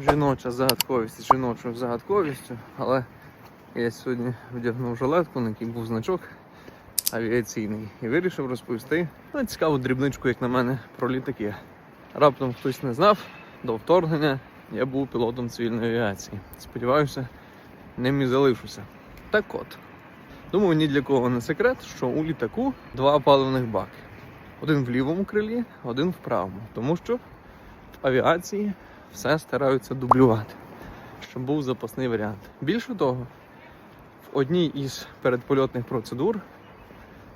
жіноча загадковість жіночою загадковістю, але я сьогодні вдягнув жилетку, на якій був значок авіаційний, і вирішив розповісти ну, цікаву дрібничку, як на мене, про літаки. Раптом хтось не знав, до вторгнення я був пілотом цивільної авіації. Сподіваюся, ним і залишуся. Так от, думаю, ні для кого не секрет, що у літаку два паливних баки. Один в лівому крилі, один в правому. Тому що в авіації все стараються дублювати, щоб був запасний варіант. Більше того, в одній із передпольотних процедур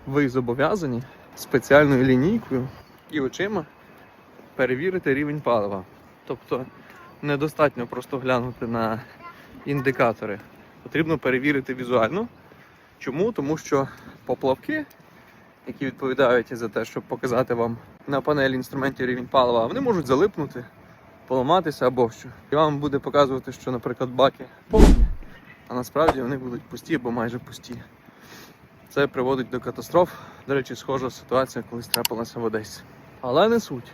ви зобов'язані спеціальною лінійкою і очима перевірити рівень палива. Тобто недостатньо просто глянути на індикатори. Потрібно перевірити візуально. Чому? Тому що поплавки, які відповідають за те, щоб показати вам на панелі інструментів рівень палива, вони можуть залипнути, поламатися або що. І вам буде показувати, що, наприклад, баки повні, а насправді вони будуть пусті або майже пусті. Це приводить до катастроф. До речі, схожа ситуація колись трапилася в Одесі. Але не суть.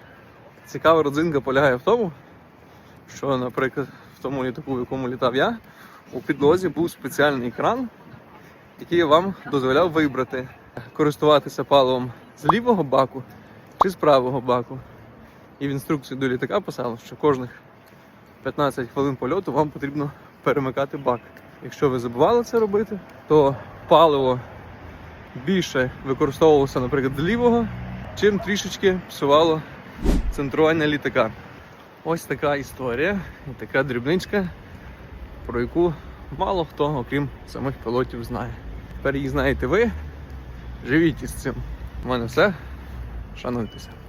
Цікава родзинка полягає в тому, що, наприклад, в тому літаку, в якому літав я, у підлозі був спеціальний кран, який вам дозволяв вибрати, користуватися паливом з лівого баку чи з правого баку. І в інструкції до літака писало, що кожних 15 хвилин польоту вам потрібно перемикати бак. Якщо ви забували це робити, то паливо більше використовувалося, наприклад, з лівого, чим трішечки псувало центрування літака. Ось така історія і така дрібничка, про яку мало хто, окрім самих пілотів, знає. Тепер її знаєте ви. Живіть із цим. У мене все. Шануйтеся.